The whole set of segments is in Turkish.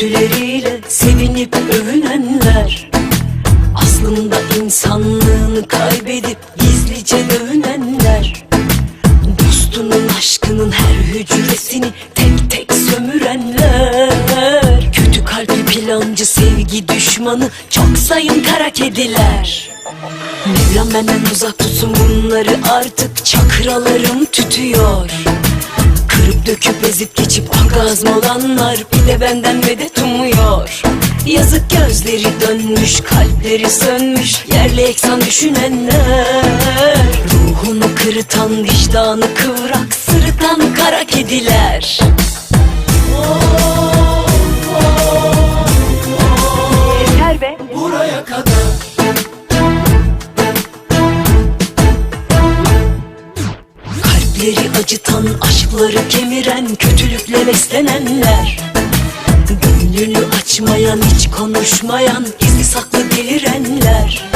güzellikleriyle sevinip övünenler Aslında insanlığını kaybedip gizlice dövünenler Dostunun aşkının her hücresini tek tek sömürenler Kötü kalpli plancı sevgi düşmanı çok sayın kara kediler. Mevlam benden uzak tutsun bunları artık çakralarım tütüyor Kırıp döküp ezip geçip orgazm olanlar bir de benden medet umuyor. Yazık gözleri dönmüş kalpleri sönmüş yerle eksan düşünenler. Ruhunu kırıtan vicdanı kıvrak sırıtan kara kediler. Yeter be. Buraya kadar Kalpleri acıtan, aşkları kemiren, kötülükle beslenenler. Gönlünü açmayan, hiç konuşmayan, gizli saklı delirenler.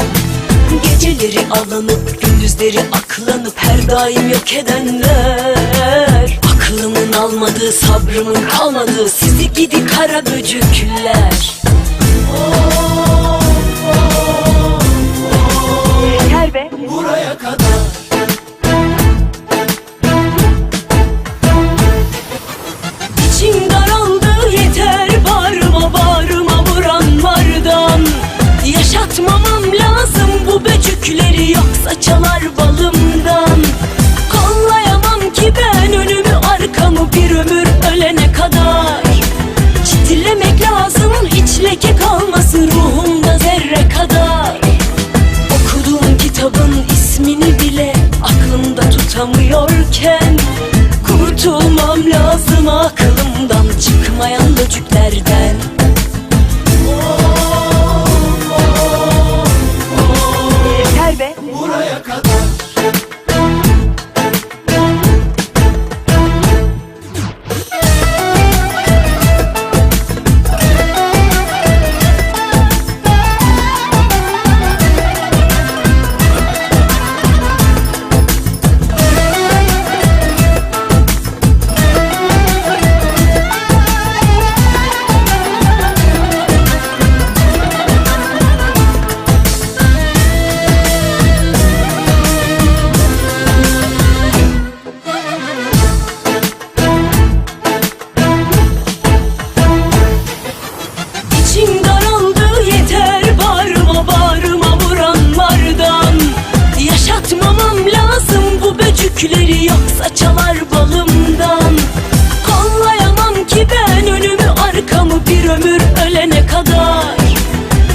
Geceleri alınıp, gündüzleri aklanıp her daim yok edenler. Aklımın almadığı, sabrımın kalmadığı, sizi gidi kara böcükler leke kalmasın ruhumda zerre kadar. Okuduğum kitabın ismini bile aklımda tutamıyorken Kurtulmam lazım aklımdan çıkmayan böcüklerden bu böcükleri yoksa çalar balımdan. Kollayamam ki ben önümü arkamı bir ömür ölene kadar.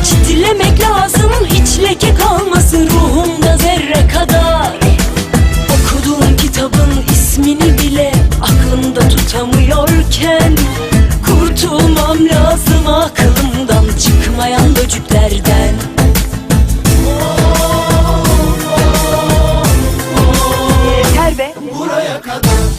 Çitilemek lazım hiç leke kalmasın ruhumda zerre kadar. Okuduğum kitabın ismini bile aklımda tutamıyorken Kurtulmam lazım aklımdan çıkmayan böcüklerden Buraya kadar.